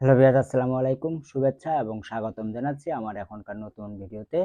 Hello viewers আসসালামু আলাইকুম। শুভেচ্ছা এবং স্বাগতম জানাচ্ছি আমার এখনকার নতুন ভিডিওতে।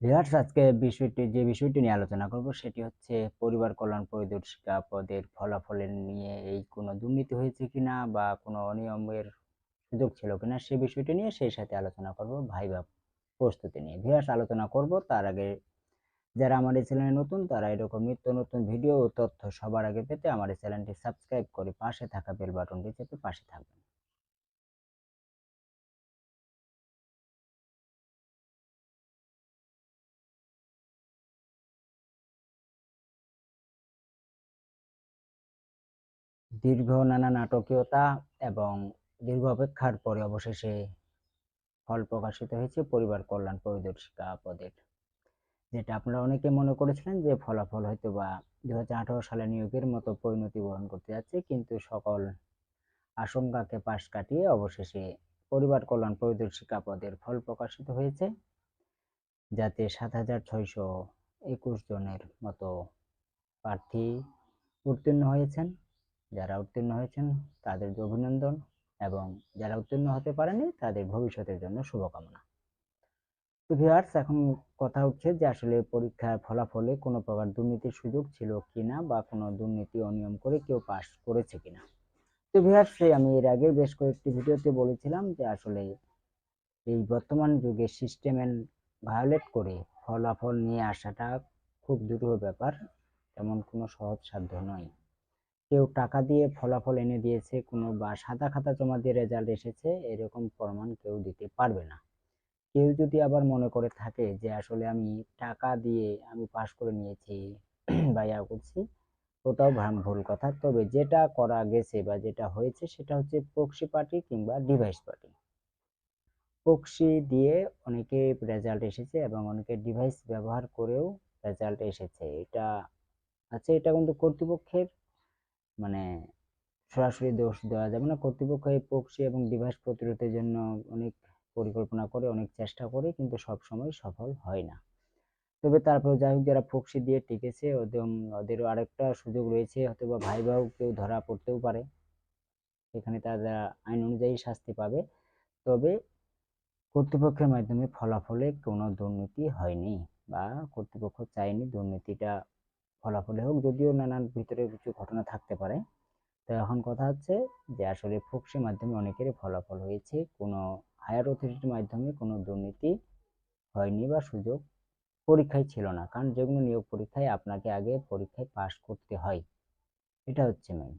ভিউয়ার্স আজকে বিষয়টি, যে বিষয়টি নিয়ে আলোচনা করব সেটি হচ্ছে পরিবার কল্যাণ পরিদর্শিকা পদের ফলাফলের নিয়ে। এই কোনো দুর্নীতি হয়েছে কিনা বা কোনো অনিয়মের সুযোগ ছিল কিনা সে বিষয়টি নিয়ে সেই সাথে আলোচনা করব ভাইবা প্রস্তুতি নিয়ে। ভিউয়ার্স আলোচনা করব তার আগে যারা আমার এই চ্যানেলে নতুন তারা এরকম নিত্য নতুন ভিডিও ও তথ্য সবার আগে পেতে আমার এই চ্যানেলটি সাবস্ক্রাইব করে পাশে থাকা বেল বাটনটি চেপে পাশে থাকবেন। দীর্ঘ নানা নাটকীয়তা এবং দীর্ঘ অপেক্ষার পরে অবশেষে ফল প্রকাশিত হয়েছে পরিবার কল্যাণ পরিদর্শিকা পদের। যেটা আপনারা অনেকে মনে করেছিলেন যে ফলাফল হয়তো বা দু হাজার আঠারো সালে নিয়োগের মতো পরিণতি বহন করতে যাচ্ছে, কিন্তু সকল আশঙ্কাকে পাশ কাটিয়ে অবশেষে পরিবার কল্যাণ পরিদর্শিকা পদের ফল প্রকাশিত হয়েছে, যাতে সাত হাজার ছয়শো একুশ জনের মতো প্রার্থী উত্তীর্ণ হয়েছেন। যারা উত্তীর্ণ হয়েছেন তাদের অভিনন্দন এবং যারা উত্তীর্ণ হতে পারেনি, তাদের ভবিষ্যতের জন্য শুভকামনা। তো এখন কথা উঠছে যে আসলে পরীক্ষার ফলাফলে কোনো প্রকার দুর্নীতির সুযোগ ছিল কিনা বা কোনো দুর্নীতি অনিয়ম করে কেউ পাশ করেছে কিনা। তো ভিউয়ার্স আমি এর আগে বেশ কয়েকটি ভিডিওতে বলেছিলাম যে আসলে এই বর্তমান যুগে সিস্টেমের ভায়োলেট করে ফলাফল নিয়ে আসাটা খুব দুরূহ ব্যাপার, তেমন কোনো সহজ সাধ্য নয়। কেউ টাকা দিয়ে ফলাফল এনে দিয়েছে, কোনো বা সাদা খাতা জমা দিয়ে রেজাল্ট এসেছে, এরকম প্রমাণ কেউ দিতে পারবে না। কেউ যদি আবার মনে করে থাকে যে আসলে আমি টাকা দিয়ে আমি পাশ করে নিয়েছি, বা ইয়া করছি, ওটাও ভুল কথা। তবে যেটা করা গেছে বা যেটা হয়েছে সেটা হচ্ছে প্রক্সি পার্টি কিংবা ডিভাইস পার্টি প্রক্সি দিয়ে অনেকে রেজাল্ট এসেছে এবং অনেকে ডিভাইস ব্যবহার করেও রেজাল্ট এসেছে। এটা আছে এটা কিন্তু কর্তৃপক্ষের মানে সরাসরি দোষ দেওয়া যাবে না। কর্তৃপক্ষ এই প্রক্সি এবং ডিভাইস প্রতিরোধের জন্য অনেক পরিকল্পনা করে, অনেক চেষ্টা করে, কিন্তু সব সময় সফল হয় না। তবে তারপর যাই হোক, যারা প্রক্সি দিয়ে টিকেছে, ওদের, ওদেরও আরেকটা সুযোগ রয়েছে হয়তো বা ভাই কেউ ধরা পড়তেও পারে। সেখানে তারা আইন অনুযায়ী শাস্তি পাবে। তবে কর্তৃপক্ষের মাধ্যমে ফলাফলে কোনো দুর্নীতি হয়নি বা কর্তৃপক্ষ চায়নি দুর্নীতিটা ফলাফলে হোক, যদিও নানান ভিতরে কিছু ঘটনা থাকতে পারে। তো এখন কথা হচ্ছে যে, আসলে ফোকসের মাধ্যমে অনেকেরই ফলাফল হয়েছে। কোনো হায়ার অথরিটির মাধ্যমে কোনো দুর্নীতি হয়নি বা সুযোগ পরীক্ষায় ছিল না। কারণ যেগুলো নিয়োগ পরীক্ষায় আপনাকে আগে পরীক্ষায় পাশ করতে হয়। এটা হচ্ছে মেন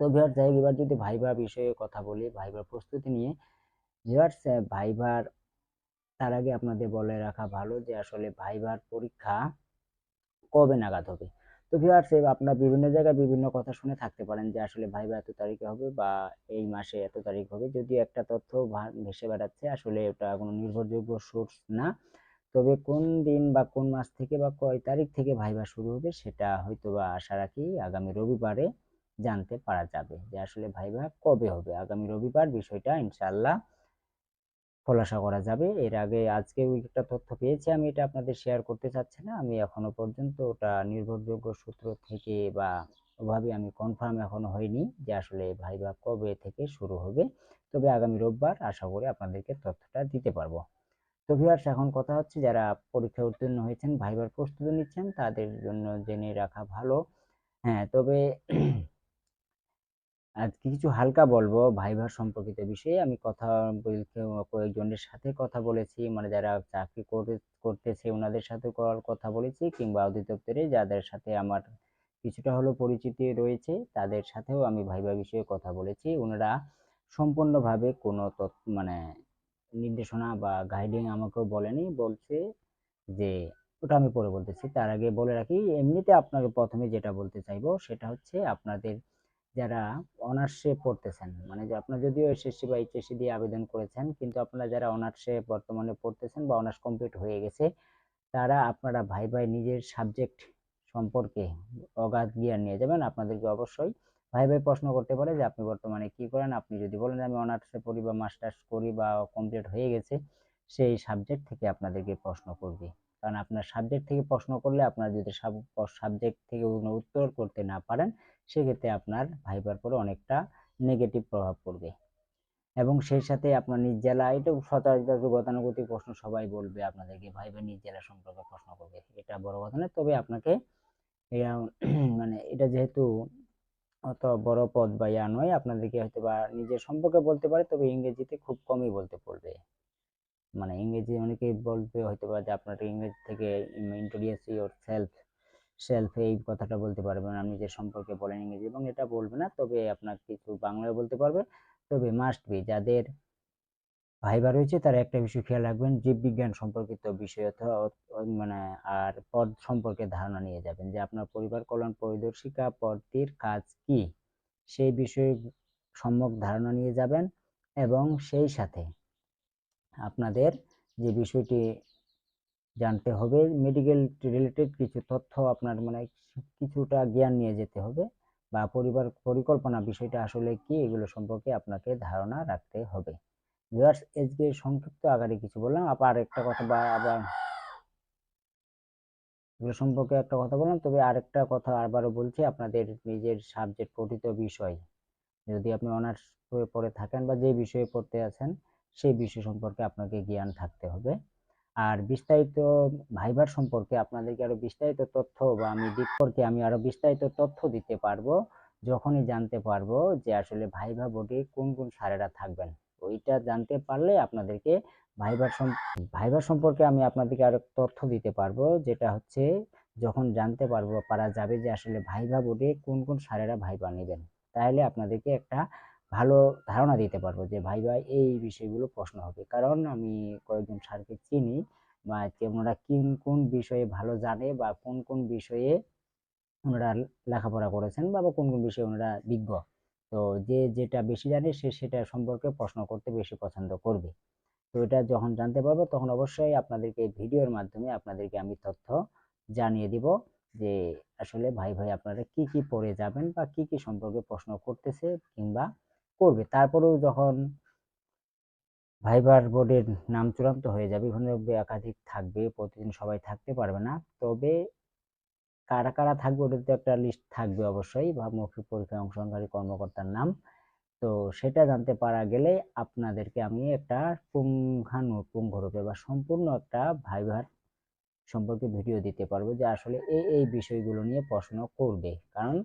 তো ভিওর যাই এবার যদি ভাইবা বিষয়ে কথা বলি ভাইবার প্রস্তুতি নিয়ে। ভিওয়ার্স ভাইবার তার আগে আপনাদের বলে রাখা ভালো যে, আসলে ভাইবার পরীক্ষা কবে নাগাদ হবে? তো ভিউয়ার্স আপনারা বিভিন্ন জায়গায় বিভিন্ন কথা শুনে থাকতে পারেন যে আসলে ভাইবা এত তারিখে হবে বা এই মাসে এত তারিখ হবে। যদি একটা তথ্য ভেসে বেড়াচ্ছে, আসলে ওটা কোনো নির্ভরযোগ্য সোর্স না। তবে কোন দিন বা কোন মাস থেকে বা কয় তারিখ থেকে ভাইবা শুরু হবে, সেটা হয়তো বা আশা রাখি আগামী রবিবারে জানতে পারা যাবে যে আসলে ভাইবা কবে হবে। আগামী রবিবার বিষয়টা ইনশাল্লাহ খোলাসা করা যাবে। এর আগে আজকে একটা তথ্য পেয়েছি, আমি এটা আপনাদের শেয়ার করতে চাচ্ছি না। আমি এখনও পর্যন্ত ওটা নির্ভরযোগ্য সূত্র থেকে বা ওভাবে আমি কনফার্ম এখনও হয়নি যে আসলে ভাইবা কবে থেকে শুরু হবে। তবে আগামী রোববার আশা করি আপনাদেরকে তথ্যটা দিতে পারব। তো ভিউয়ার্স এখন কথা হচ্ছে যারা পরীক্ষা উত্তীর্ণ হয়েছেন, ভাইবার প্রস্তুতি নিচ্ছেন, তাদের জন্য জেনে রাখা ভালো। হ্যাঁ তবে আজকে কিছু হালকা বলব? ভাইভার সম্পর্কিত বিষয়ে আমি কথা কয়েকজনের সাথে কথা বলেছি। মানে যারা চাকরি করতেছে ওনাদের সাথে কথা বলেছি কিংবা অধিদপ্তরে যাদের সাথে আমার কিছুটা হলো পরিচিতি রয়েছে তাদের সাথেও আমি ভাইভা বিষয়ে কথা বলেছি। ওনারা সম্পূর্ণভাবে কোনো মানে নির্দেশনা বা গাইডিং আমাকেও বলেনি। বলছে যে, ওটা আমি পরে বলতেছি। তার আগে বলে রাখি, এমনিতে আপনাকে প্রথমে যেটা বলতে চাইব সেটা হচ্ছে আপনাদের যারা অনার্সে পড়তেছেন মানে যে আপনার যদিও এসএসসি বা এইচএসসি দিয়ে আবেদন করেছেন, কিন্তু আপনারা যারা অনার্সে বর্তমানে পড়তেছেন বা অনার্স কমপ্লিট হয়ে গেছে, তারা আপনারা ভাই ভাই নিজের সাবজেক্ট সম্পর্কে অগাধ জ্ঞান নিয়ে যাবেন। আপনাদেরকে অবশ্যই ভাই ভাই প্রশ্ন করতে পারে যে আপনি বর্তমানে কি করেন? আপনি যদি বলেন আমি অনার্সে পড়ি বা মাস্টার্স করি বা কমপ্লিট হয়ে গেছে, সেই সাবজেক্ট থেকে আপনাদেরকে প্রশ্ন করবে। কারণ আপনার সাবজেক্ট থেকে প্রশ্ন করলে আপনার যদি সাবজেক্ট থেকে উত্তর করতে না পারেন সেক্ষেত্রে আপনার ভাইবার পরে অনেকটা নেগেটিভ প্রভাব পড়বে। এবং সেই সাথে আপনার নিজ জেলা, এটা সচরাচর গতানুগতিক প্রশ্ন সবাই বলবে, আপনাদেরকে ভাই ভাই নিজ জেলা সম্পর্কে প্রশ্ন করবে, এটা বড় কথা নয়। তবে আপনাকে মানে এটা যেহেতু অত বড় পদ বা ইয়া নয়, আপনাদেরকে হয়তো বা নিজের সম্পর্কে বলতে পারে, তবে ইংরেজিতে খুব কমই বলতে পড়বে। মানে ইংরেজি অনেকেই বলবে হয়তো বা যে আপনার ইংরেজি থেকে ইন্ট্রোডিউস ইউর সেলফ সেলফ এই কথাটা বলতে পারবেন, আপনি যে সম্পর্কে বলেন ইংরেজি এবং এটা বলবে না, তবে আপনার কিছু বাংলায় বলতে পারবে তবে মাস্ট বি যাদের ভাইবা রয়েছে তারা একটা বিষয় খেয়াল রাখবেন জীববিজ্ঞান সম্পর্কিত বিষয় অথবা মানে আর পদ সম্পর্কে ধারণা নিয়ে যাবেন যে আপনার পরিবার কল্যাণ, পরিদর্শিকা, পদটির কাজ কি? সেই বিষয়ে সম্যক ধারণা নিয়ে যাবেন এবং সেই সাথে আপনাদের যে বিষয়টি জানতে হবে মেডিকেল রিলেটেড কিছু তথ্য আপনার মানে কিছুটা জ্ঞান নিয়ে যেতে হবে বা পরিবার পরিকল্পনা বিষয়টা আসলে কি এগুলো সম্পর্কে আপনাকে ধারণা রাখতে হবে। ভিউয়ার্স এসবি সংক্ষিপ্ত আকারে কিছু বললাম, আবার একটা কথা বা আবার এগুলো সম্পর্কে একটা কথা বললাম, তবে আরেকটা কথা আবারও বলছি, আপনাদের নিজের সাবজেক্ট পঠিত বিষয়। যদি আপনি অনার্স পড়ে থাকেন বা যে বিষয়ে পড়তে আছেন, সেই বিষয় সম্পর্কে আপনাকে জ্ঞান থাকতে হবে। আর বিস্তারিত ভাইবার সম্পর্কে আপনাদেরকে আরও বিস্তারিত তথ্য বা আমি সম্পর্কে আমি আরও বিস্তারিত তথ্য দিতে পারব, যখনই জানতে পারব যে আসলে ভাইভা বোর্ডে কোন কোন সারেরা থাকবেন। ওইটা জানতে পারলে আপনাদেরকে ভাইবার ভাইবার সম্পর্কে আমি আপনাদেরকে আরও তথ্য দিতে পারব, যেটা হচ্ছে যখন জানতে পারব পারা যাবে যে আসলে ভাইভা বোর্ডে কোন কোন সারেরা ভাইবা নেবেন। তাহলে আপনাদেরকে একটা ভালো ধারণা দিতে পারব যে, ভাই ভাই, এই বিষয়গুলো প্রশ্ন হবে। কারণ আমি কয়েকজন স্যারকে চিনি বা ওনারা কোন কোন বিষয়ে ভালো জানে বা কোন কোন বিষয়ে ওনারা লেখাপড়া করেছেন বা কোন কোন বিষয়ে ওনারা বিজ্ঞ। তো যে, যেটা বেশি জানে সে সেটা সম্পর্কে প্রশ্ন করতে বেশি পছন্দ করবে। তো এটা যখন জানতে পারব তখন অবশ্যই আপনাদেরকে ভিডিওর মাধ্যমে আপনাদেরকে আমি তথ্য জানিয়ে দিব যে, আসলে ভাই ভাই, আপনারা কি কি পড়ে যাবেন বা কি কি সম্পর্কে প্রশ্ন করতেছে কিংবা করবে। তারপরেও যখন ভাইবার বোর্ডের নাম চূড়ান্ত হয়ে যাবে ওখানে একাধিক থাকবে, প্রতিদিন সবাই থাকতে পারবে না। তবে কারা কারা থাকবে ওটাতে তো একটা লিস্ট থাকবে অবশ্যই, বা মৌখিক পরীক্ষায় অংশগ্রহণকারী কর্মকর্তার নাম। তো সেটা জানতে পারা গেলে আপনাদেরকে আমি একটা পুঙ্খানুপুঙ্খরূপে বা সম্পূর্ণ একটা ভাইবার সম্পর্কে ভিডিও দিতে পারব যে আসলে এই এই বিষয়গুলো নিয়ে প্রশ্ন করবে। কারণ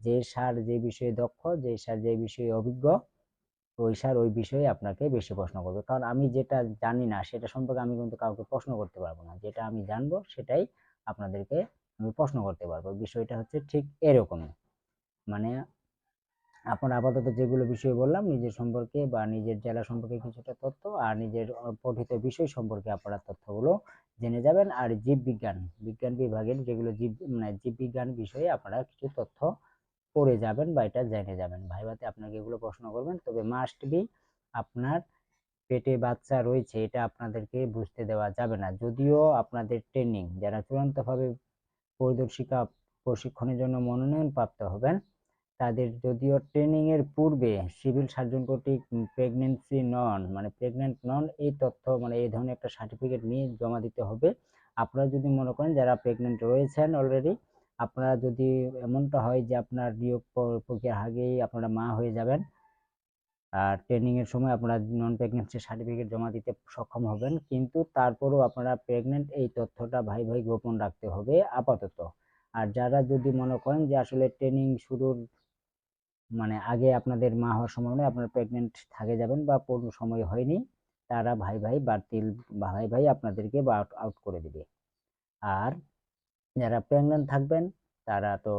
যে সার যে বিষয়ে দক্ষ, যে সার যে বিষয়ে অভিজ্ঞ, ওই সার ওই বিষয়ে আপনাকে বেশি প্রশ্ন করবে। কারণ আমি যেটা জানি না, সেটা সম্পর্কে আমি কিন্তু কাউকে প্রশ্ন করতে পারব না। যেটা আমি জানব, সেটাই আপনাদেরকে আমি প্রশ্ন করতে পারব। বিষয়টা হচ্ছে ঠিক এরকমই। মানে আপনার আপাতত যেগুলো বিষয় বললাম, নিজের সম্পর্কে বা নিজের জেলা সম্পর্কে কিছুটা তথ্য আর নিজের পঠিত বিষয় সম্পর্কে আপনারা তথ্যগুলো জেনে যাবেন। আর জীববিজ্ঞান, বিজ্ঞান বিভাগের যেগুলো জীব মানে জীববিজ্ঞান বিষয়ে আপনারা কিছু তথ্য পড়ে যাবেন বা এটা জেনে যাবেন। ভাইভাতে আপনাকে এগুলো প্রশ্ন করবেন, তবে মাস্ট বি আপনার পেটে বাচ্চা রয়েছে, এটা আপনাদেরকে বুঝতে দেওয়া যাবে না। যদিও আপনাদের ট্রেনিং যারা চূড়ান্তভাবে পরিদর্শিকা প্রশিক্ষণের জন্য মনোনয়ন প্রাপ্ত হবেন, তাদের যদিও ট্রেনিং এর পূর্বে সিভিল সার্জন কর্তৃক প্রেগনেন্সি নন মানে প্রেগনেন্ট নন এই তথ্য মানে এই ধরনের একটা সার্টিফিকেট নিয়ে জমা দিতে হবে। আপনারা যদি মনে করেন যারা প্রেগনেন্ট রয়েছেন অলরেডি আপনারা যদি এমনটা হয় যে আপনার নিয়োগ প্রক্রিয়ার আগেই আপনারা মা হয়ে যাবেন, আর ট্রেনিংয়ের সময় আপনারা নন প্রেগনেন্সি সার্টিফিকেট জমা দিতে সক্ষম হবেন, কিন্তু তারপরেও আপনারা প্রেগনেন্ট এই তথ্যটা ভাই ভাই গোপন রাখতে হবে আপাতত। আর যারা যদি মনে করেন যে আসলে ট্রেনিং শুরুর মানে আগে আপনাদের মা হওয়ার সময় নয়, আপনারা প্রেগনেন্ট থাকে যাবেন বা পূর্ণ সময় হয়নি, তারা ভাই ভাই বাতিল, ভাই ভাই আপনাদেরকে আউট করে দিবে। আর যারা প্রেগনেন্ট থাকবেন, তারা তো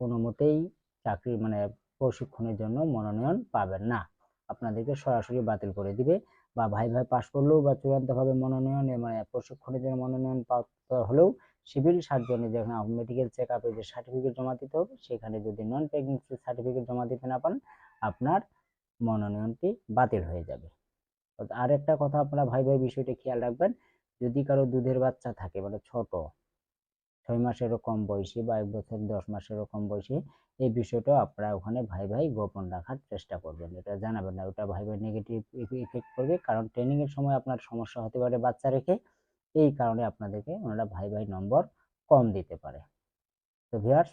কোনো মতেই চাকরি মানে প্রশিক্ষণের জন্য মনোনয়ন পাবেন না। আপনাদেরকে সরাসরি বাতিল করে দিবে বা ভাই ভাই পাশ করলেও বা চূড়ান্তভাবে মনোনয়ন মানে প্রশিক্ষণের জন্য মনোনয়ন প্রাপ্ত হলেও সিভিল সার্জনে যেখানে মেডিকেল চেক আপে যে সার্টিফিকেট জমা দিতে হবে, সেখানে যদি নন প্রেগনেন্সি সার্টিফিকেট জমা দিতে না পারেন, আপনার মনোনয়নটি বাতিল হয়ে যাবে। আর একটা কথা আপনারা ভাই ভাই বিষয়টি খেয়াল রাখবেন, যদি কারও দুধের বাচ্চা থাকে মানে ছোট ছয় মাসেরও কম বয়সী বা এক বছর দশ মাসেরও কম বয়সী, এই বিষয়টাও আপনারা ওখানে ভাই ভাই গোপন রাখার চেষ্টা করবেন। এটা জানাবেন না, ওটা ভাই ভাই নেগেটিভ ইফেক্ট করবে। কারণ ট্রেনিংয়ের সময় আপনার সমস্যা হতে পারে বাচ্চা রেখে, এই কারণে আপনাদেরকে ওনারা ভাই ভাই নম্বর কম দিতে পারে। তো ভিউয়ার্স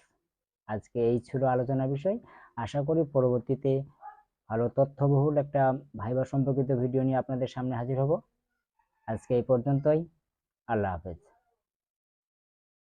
আজকে এই ছিল আলোচনা বিষয়। আশা করি পরবর্তীতে ভালো তথ্যবহুল একটা ভাইবা সম্পর্কিত ভিডিও নিয়ে আপনাদের সামনে হাজির হব। আজকে এই পর্যন্তই। আল্লাহ হাফেজ।